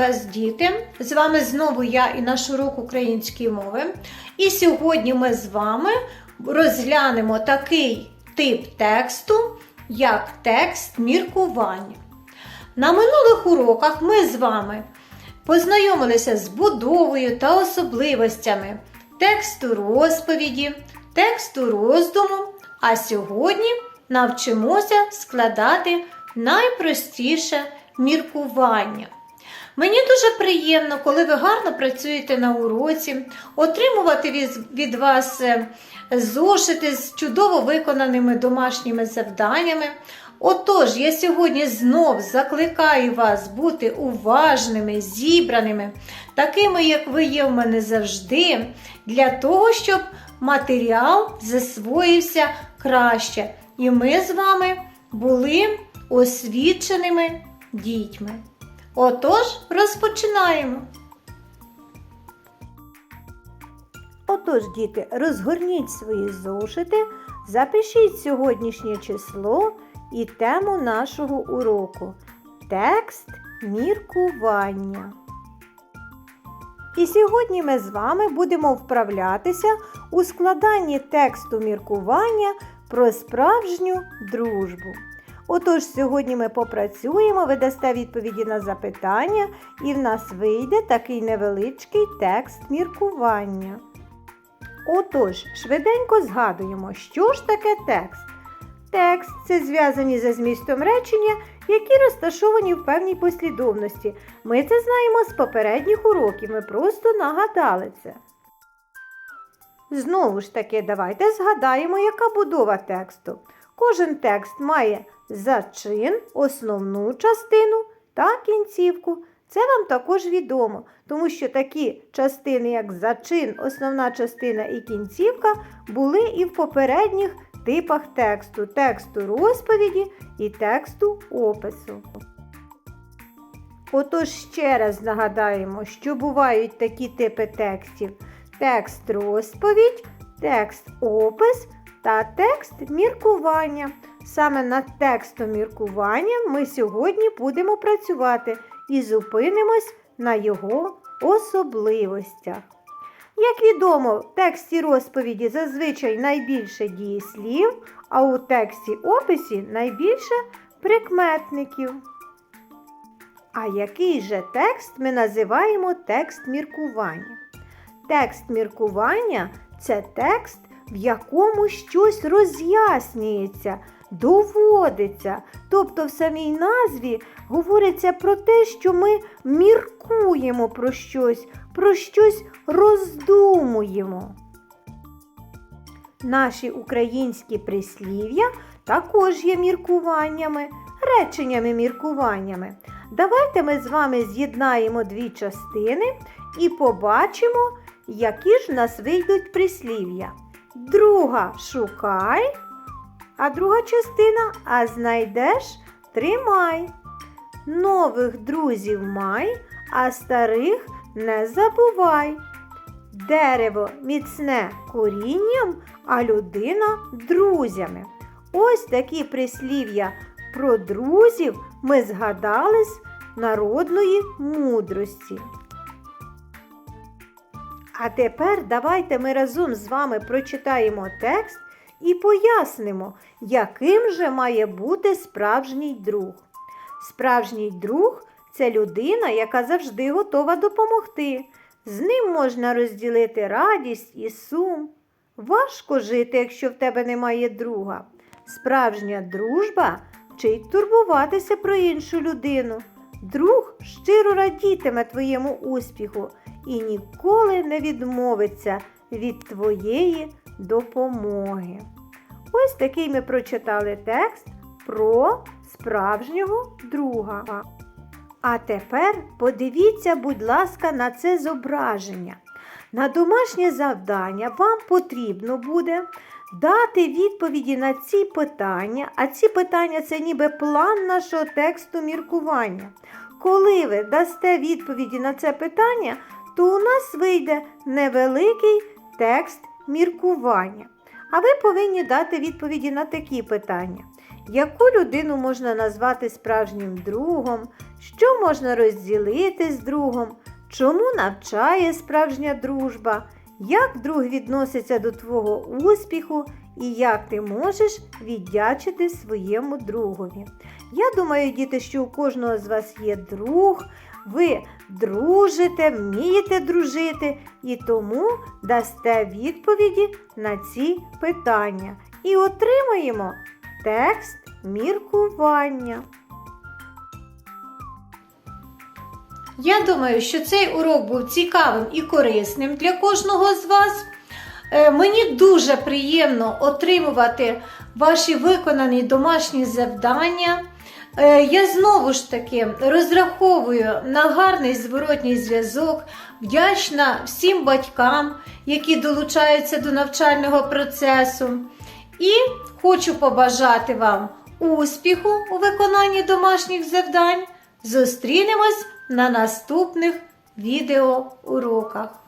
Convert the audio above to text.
Вас, діти! З вами знову я і наш урок української мови. І сьогодні ми з вами розглянемо такий тип тексту, як текст міркування. На минулих уроках ми з вами познайомилися з будовою та особливостями тексту розповіді, тексту роздуму, а сьогодні навчимося складати найпростіше міркування. Мені дуже приємно, коли ви гарно працюєте на уроці, отримувати від, вас е, зошити з чудово виконаними домашніми завданнями. Отож, я сьогодні знов закликаю вас бути уважними, зібраними, такими, як ви є в мене завжди, для того, щоб матеріал засвоївся краще. І ми з вами були освіченими дітьми. Отож, розпочинаємо. Отож, діти, розгорніть свої зошити, запишіть сьогоднішнє число і тему нашого уроку текст міркування. І сьогодні ми з вами будемо вправлятися у складанні тексту міркування про справжню дружбу. Отож, сьогодні ми попрацюємо, ви дасте відповіді на запитання, і в нас вийде такий невеличкий текст міркування. Отож, швиденько згадуємо, що ж таке текст. Текст це зв'язані за змістом речення, які розташовані в певній послідовності. Ми це знаємо з попередніх уроків, ми просто нагадали це. Знову ж таки, давайте згадаємо, яка будова тексту. Кожен текст має зачин, основну частину та кінцівку. Це вам також відомо, тому що такі частини, як зачин, основна частина і кінцівка, були і в попередніх типах тексту тексту розповіді і тексту опису. Отож ще раз нагадаємо, що бувають такі типи текстів: текст розповідь, текст опис та текст міркування. Саме над текстом міркування ми сьогодні будемо працювати і зупинимось на його особливостях. Як відомо, в тексті розповіді зазвичай найбільше дієслів, а у тексті описі найбільше прикметників. А який же текст ми називаємо текст міркування? Текст міркування це текст, в якому щось роз'яснюється, доводиться. Тобто в самій назві говориться про те, що ми міркуємо про щось, про щось роздумуємо. Наші українські прислів'я також є міркуваннями, реченнями міркуваннями. Давайте ми з вами з'єднаємо дві частини і побачимо, які ж в нас вийдуть прислів'я. Друга шукай, а друга частина а знайдеш тримай. Нових друзів май, а старих не забувай. Дерево міцне корінням, а людина друзями. Ось такі прислів'я про друзів ми згадали з народної мудрості. А тепер давайте ми разом з вами прочитаємо текст і пояснимо, яким же має бути справжній друг. Справжній друг це людина, яка завжди готова допомогти. З ним можна розділити радість і сум. Важко жити, якщо в тебе немає друга. Справжня дружба вчить турбуватися про іншу людину. Друг щиро радітиме твоєму успіху і ніколи не відмовиться від твоєї допомоги. Ось такий ми прочитали текст про справжнього друга. А тепер подивіться, будь ласка, на це зображення. На домашнє завдання вам потрібно буде дати відповіді на ці питання, а ці питання це ніби план нашого тексту міркування. Коли ви дасте відповіді на це питання, то у нас вийде невеликий текст міркування. А ви повинні дати відповіді на такі питання. Яку людину можна назвати справжнім другом? Що можна розділити з другом? Чому навчає справжня дружба? Як друг відноситься до твого успіху і як ти можеш віддячити своєму другові? Я думаю, діти, що у кожного з вас є друг, ви дружите, вмієте дружити і тому дасте відповіді на ці питання і отримаємо текст міркування. Я думаю, що цей урок був цікавим і корисним для кожного з вас. Е, Мені дуже приємно отримувати ваші виконані домашні завдання. Е, Я знову ж таки розраховую на гарний зворотній зв'язок, вдячна всім батькам, які долучаються до навчального процесу. І хочу побажати вам успіху у виконанні домашніх завдань. Зустрінемось на наступних відеоуроках.